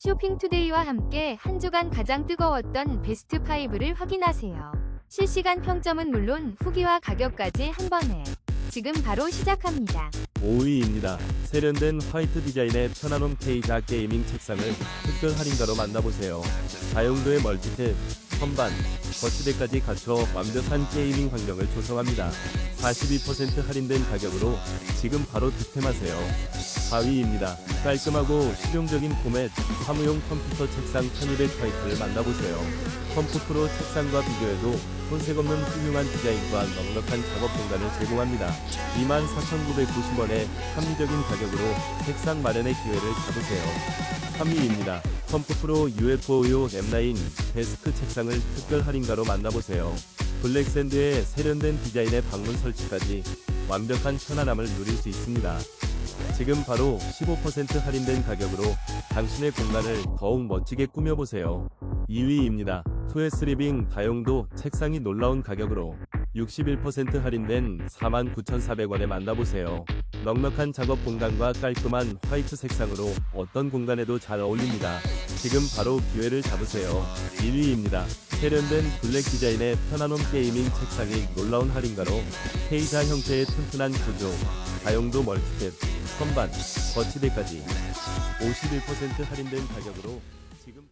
쇼핑투데이와 함께 한 주간 가장 뜨거웠던 베스트 5를 확인하세요. 실시간 평점은 물론 후기와 가격까지 한 번에 지금 바로 시작합니다. 5위입니다. 세련된 화이트 디자인의 편안한 K자 게이밍 책상을 특별 할인가로 만나보세요. 다용도의 멀티탭, 선반, 거치대까지 갖춰 완벽한 게이밍 환경을 조성합니다. 42% 할인된 가격으로 지금 바로 득템하세요. 4위입니다. 깔끔하고 실용적인 포맷 사무용 컴퓨터 책상 1200 화이트를 만나보세요. 컴포프로 책상과 비교해도 손색 없는 훌륭한 디자인과 넉넉한 작업 공간을 제공합니다. 24,990원의 합리적인 가격으로 책상 마련의 기회를 잡으세요. 3위입니다. 컴포프로 UFO요 M9 데스크 책상을 특별 할인가로 만나보세요. 블랙샌드의 세련된 디자인의 방문 설치까지 완벽한 편안함을 누릴 수 있습니다. 지금 바로 15% 할인된 가격으로 당신의 공간을 더욱 멋지게 꾸며보세요. 2위입니다. 2S 리빙 다용도 책상이 놀라운 가격으로 61% 할인된 49,400원에 만나보세요. 넉넉한 작업 공간과 깔끔한 화이트 색상으로 어떤 공간에도 잘 어울립니다. 지금 바로 기회를 잡으세요. 1위입니다. 세련된 블랙 디자인의 편안한 게이밍 책상이 놀라운 할인가로 K자 형태의 튼튼한 구조, 다용도 멀티탭, 선반, 거치대까지 51% 할인된 가격으로 지금